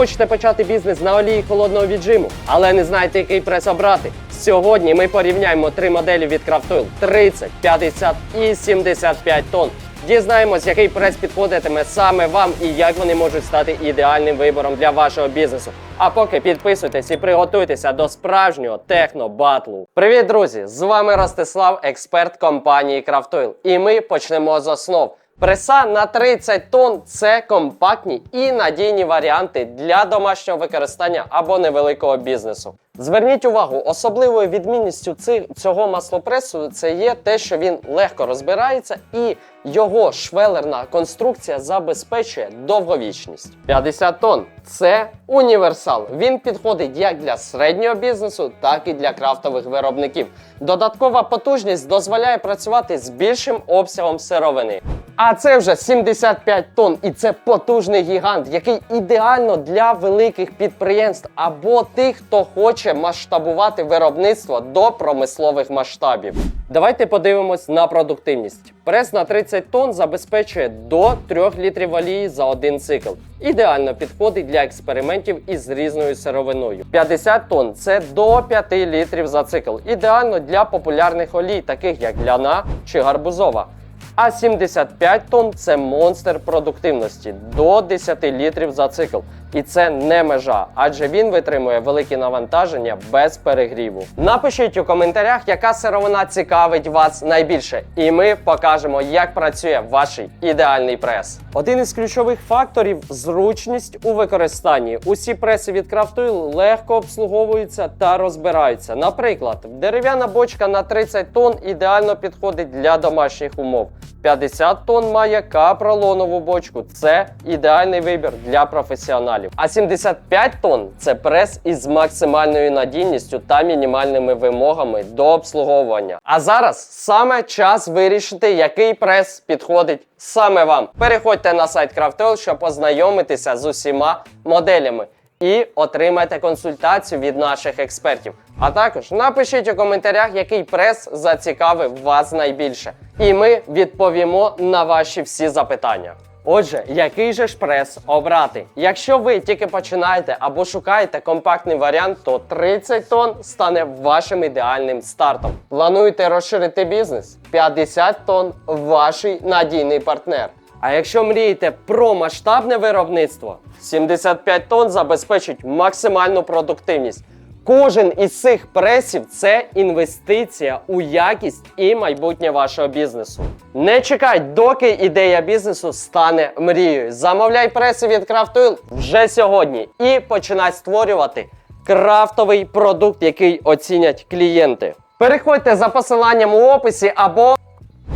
хочете почати бізнес на олії холодного віджиму, але не знаєте, який прес обрати? Сьогодні ми порівняємо три моделі від Craftoil 30, 50 і 75 тонн. Дізнаємось, який прес підходитиме саме вам і як вони можуть стати ідеальним вибором для вашого бізнесу. А поки підписуйтесь і приготуйтеся до справжнього техно-батлу. Привіт, друзі! З вами Ростислав, експерт компанії Craftoil. І ми почнемо з основ. Преса на 30 тонн це компактні і надійні варіанти для домашнього використання або невеликого бізнесу. Зверніть увагу, особливою відмінністю цього маслопресу це є те, що він легко розбирається і його швелерна конструкція забезпечує довговічність. 50 тонн це універсал. Він підходить як для середнього бізнесу, так і для крафтових виробників. Додаткова потужність дозволяє працювати з більшим обсягом сировини. А це вже 75 тонн, і це потужний гігант, який ідеально для великих підприємств або тих, хто хоче масштабувати виробництво до промислових масштабів. Давайте подивимось на продуктивність. Прес на 30 тонн забезпечує до 3 літрів олії за один цикл. Ідеально підходить для експериментів із різною сировиною. 50 тонн це до 5 літрів за цикл. Ідеально для популярних олій, таких як ляна чи гарбузова. А 75 тонн це монстр продуктивності до 10 літрів за цикл. І це не межа, адже він витримує великі навантаження без перегріву. Напишіть у коментарях, яка сировина цікавить вас найбільше, і ми покажемо, як працює ваш ідеальний прес. Один із ключових факторів зручність у використанні. Усі преси від Craftoil легко обслуговуються та розбираються. Наприклад, дерев'яна бочка на 30 тонн ідеально підходить для домашніх умов. 50 тонн має капролонову бочку. Це ідеальний вибір для професіоналів. А 75 тонн це прес із максимальною надійністю та мінімальними вимогами до обслуговування. А зараз саме час вирішити, який прес підходить саме вам. Переходьте на сайт Craftel, щоб познайомитися з усіма моделями. І отримайте консультацію від наших експертів. А також напишіть у коментарях, який прес зацікавив вас найбільше. І ми відповімо на ваші всі запитання. Отже, який же ж прес обрати? Якщо ви тільки починаєте або шукаєте компактний варіант, то 30 тонн стане вашим ідеальним стартом. Плануєте розширити бізнес? 50 тонн ваш надійний партнер. А якщо мрієте про масштабне виробництво, 75 тонн забезпечить максимальну продуктивність. Кожен із цих пресів це інвестиція у якість і майбутнє вашого бізнесу. Не чекай, доки ідея бізнесу стане мрією. Замовляй преси від Craftoil вже сьогодні і починай створювати крафтовий продукт, який оцінять клієнти. Переходьте за посиланням у описі або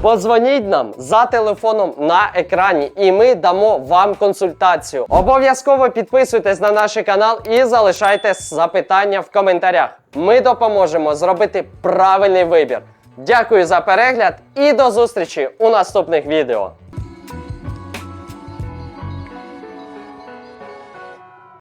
Подзвоніть нам за телефоном на екрані, і ми дамо вам консультацію. Обов'язково підписуйтесь на наш канал і залишайте запитання в коментарях. Ми допоможемо зробити правильний вибір. Дякую за перегляд і до зустрічі у наступних відео.